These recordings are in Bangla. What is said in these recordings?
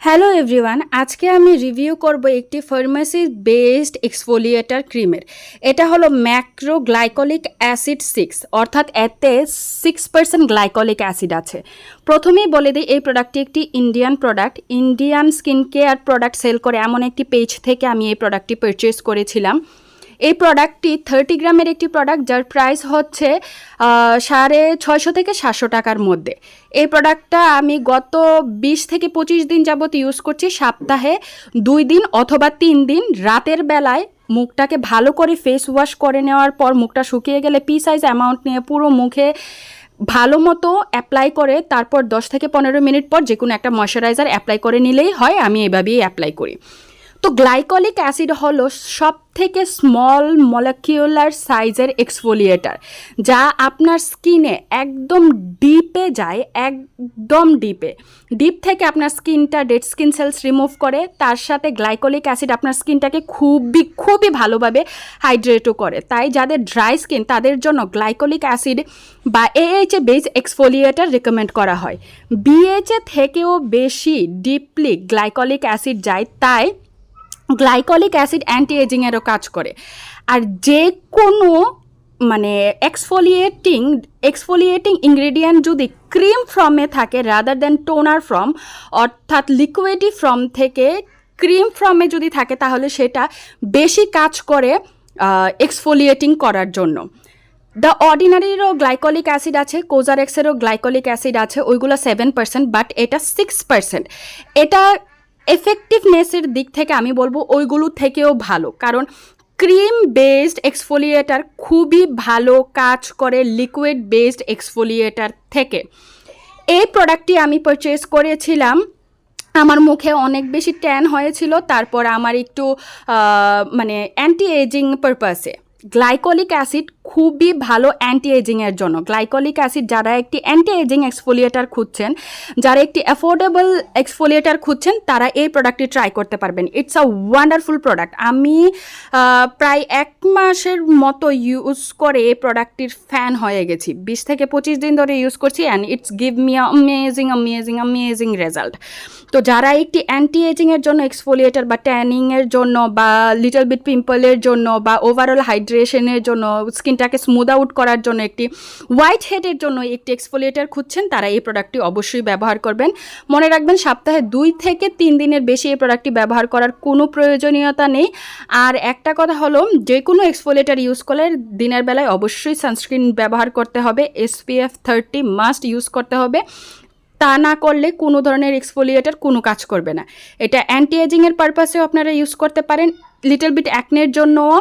হ্যালো এভরিওয়ান আজকে আমি রিভিউ করব একটি ফার্মাসি বেসড এক্সফোলিয়েটার ক্রিমের এটা হলো ম্যাক্রো গ্লাইকলিক অ্যাসিড সিক্স অর্থাৎ এতে সিক্স পার্সেন্ট গ্লাইকলিক অ্যাসিড আছে। প্রথমেই বলে দিই, এই প্রোডাক্টটি একটি Indian product Indian skin care product sell করে এমন একটি পেজ থেকে আমি এই প্রোডাক্টটি পারচেস করেছিলাম। এই প্রোডাক্টটি থার্টি গ্রামের একটি প্রোডাক্ট যার প্রাইস হচ্ছে সাড়ে ছয়শো থেকে সাতশো টাকার মধ্যে। এই প্রোডাক্টটা আমি গত বিশ থেকে পঁচিশ দিন যাবত ইউজ করছি সপ্তাহে দুই দিন অথবা তিন দিন। রাতের বেলায় মুখটাকে ভালো করে ফেস ওয়াশ করে নেওয়ার পর মুখটা শুকিয়ে গেলে পি সাইজ অ্যামাউন্ট নিয়ে পুরো মুখে ভালো মতো অ্যাপ্লাই করে তারপর দশ থেকে পনেরো মিনিট পর যে কোনো একটা ময়শ্চারাইজার অ্যাপ্লাই করে নিলেই হয়, আমি এভাবেই অ্যাপ্লাই করি। তো গ্লাইকলিক অ্যাসিড হলো সব থেকে স্মল মলিকিউলার সাইজের এক্সফোলিয়েটার যা আপনার স্কিনে একদম ডিপে যায়, একদম ডিপে ডিপ থেকে আপনার স্কিনটা ডেড স্কিন সেলস রিমুভ করে, তার সাথে গ্লাইকলিক অ্যাসিড আপনার স্কিনটাকে খুবই খুবই ভালোভাবে হাইড্রেটও করে। তাই যাদের ড্রাই স্কিন তাদের জন্য গ্লাইকলিক অ্যাসিড বা এএইচএ বেস এক্সফোলিয়েটার রেকমেন্ড করা হয়। বিএইচএ থেকেও বেশি ডিপলি গ্লাইকলিক অ্যাসিড যায়, তাই গ্লাইকলিক অ্যাসিড অ্যান্টি এজিংয়েরও কাজ করে। আর যে কোনো মানে এক্সফোলিয়েটিং এক্সফোলিয়েটিং ইনগ্রেডিয়েন্ট যদি ক্রিম ফ্রমে থাকে রাদার দেন টোনার ফ্রম অর্থাৎ লিকুইডি ফ্রম থেকে ক্রিম ফ্রমে যদি থাকে তাহলে সেটা বেশি কাজ করে এক্সফোলিয়েটিং করার জন্য। দ্য অর্ডিনারিরও গ্লাইকলিক অ্যাসিড আছে কোজারেক্সেরও গ্লাইকলিক অ্যাসিড আছে, ওইগুলো সেভেন পার্সেন্ট বাট এটা সিক্স পার্সেন্ট এটা এফেক্টিভনেসের দিক থেকে আমি বলব ওইগুলো থেকেও ভালো। কারণ ক্রিম বেসড এক্সফোলিয়েটার খুবই ভালো কাজ করে লিকুইড বেসড এক্সফোলিয়েটার থেকে। এই প্রোডাক্টটি আমি পারচেস করেছিলাম, আমার মুখে অনেক বেশি ট্যান হয়েছিল, তারপর আমার একটু মানে অ্যান্টি এজিং পারপাসে গ্লাইকলিক অ্যাসিড খুবই ভালো অ্যান্টি এজিংয়ের জন্য। গ্লাইকলিক অ্যাসিড যারা একটি অ্যান্টি এজিং এক্সফোলিয়েটার খুঁজছেন, যারা একটি অ্যাফোর্ডেবল এক্সফোলিয়েটার খুঁজছেন, তারা এই প্রোডাক্টটি ট্রাই করতে পারবেন। ইটস আ ওয়ান্ডারফুল প্রোডাক্ট আমি প্রায় এক মাসের মতো ইউজ করে এই প্রোডাক্টটির ফ্যান হয়ে গেছি। বিশ থেকে পঁচিশ দিন ধরে ইউজ করছি and it's give me amazing amazing amazing result তো যারা একটি অ্যান্টি এজিংয়ের জন্য এক্সফোলিয়েটার বা ট্যানিংয়ের জন্য বা লিটল বিট পিম্পলের জন্য বা ওভারঅল হাইড্রেশনের জন্য স্কিনটাকে স্মুথ আউট করার জন্য একটি হোয়াইট হেডের জন্য একটি এক্সফোলিয়েটার খুঁজছেন, তারা এই প্রোডাক্টটি অবশ্যই ব্যবহার করবেন। মনে রাখবেন, সপ্তাহে দুই থেকে তিন দিনের বেশি এই প্রোডাক্টটি ব্যবহার করার কোনো প্রয়োজনীয়তা নেই। আর একটা কথা হলো, যে কোনো এক্সফোলিয়েটার ইউজ করলে দিনের বেলায় অবশ্যই সানস্ক্রিন ব্যবহার করতে হবে এসপিএফ থার্টি মাস্ট ইউজ করতে হবে। তা না করলে কোনো ধরনের এক্সফোলিয়েটার কোনো কাজ করবে না। এটা অ্যান্টি এজিংয়ের পারপাসেও আপনারা ইউজ করতে পারেন। লিটল বিট অ্যাকনের জন্যও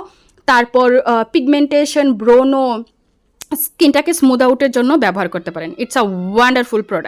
তারপর পিগমেন্টেশন ব্রোনো স্কিনটাকে স্মুথ আউটের জন্য ব্যবহার করতে পারেন। It's a wonderful product